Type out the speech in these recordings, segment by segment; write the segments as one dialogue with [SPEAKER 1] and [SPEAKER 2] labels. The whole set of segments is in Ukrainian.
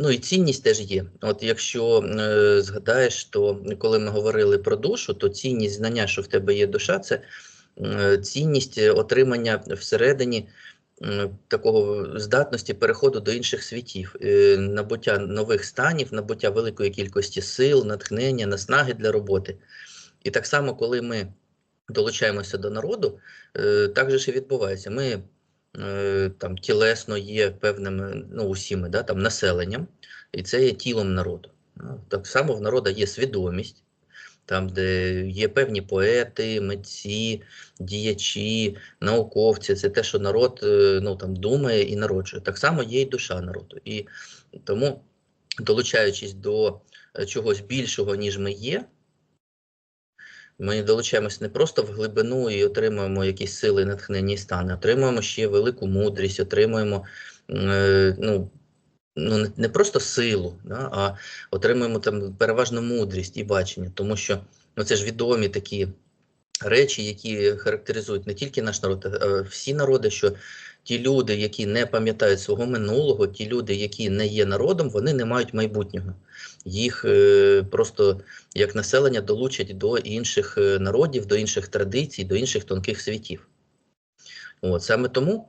[SPEAKER 1] Ну і цінність теж є. От якщо е, згадаєш, то коли ми говорили про душу, то цінність знання, що в тебе є душа, це е, цінність отримання всередині м, такого здатності переходу до інших світів, е, набуття нових станів, набуття великої кількості сил, натхнення, наснаги для роботи. І так само, коли ми долучаємося до народу, е, так же ж і відбувається. Ми е, там тілесно є певними, ну усі ми, да, там населенням, і це є тілом народу. Ну, Так само в народу є свідомість, там, де є певні поети, митці, діячі, науковці. Це те, що народ е, ну, там, думає і народжує. Так само є і душа народу. І тому, долучаючись до е, чогось більшого, ніж ми є, ми долучаємось не просто в глибину і отримуємо якісь сили, натхнення і стани, отримуємо ще велику мудрість, отримуємо е, ну, ну, не- просто силу, да, а отримуємо там переважно мудрість і бачення, тому що ну, це ж відомі такі речі, які характеризують не тільки наш народ, а всі народи, що ті люди, які не пам'ятають свого минулого, ті люди, які не є народом, вони не мають майбутнього. Їх е, просто як населення долучать до інших е, народів, до інших традицій, до інших тонких світів. От, саме тому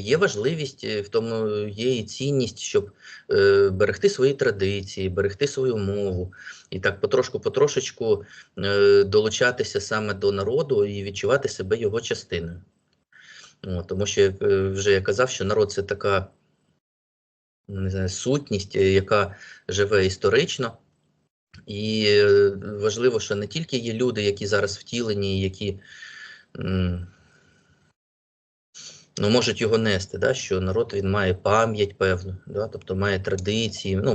[SPEAKER 1] є важливість, е, в тому є і цінність, щоб е, берегти свої традиції, берегти свою мову, і так потрошку-потрошечку е, долучатися саме до народу і відчувати себе його частиною. Тому що, як е, вже я казав, що народ це така не знаю, сутність, е, яка живе історично. І е, важливо, що не тільки є люди, які зараз втілені, які м, ну, можуть його нести, да, що народ він має пам'ять певну, да, тобто має традиції. Ну,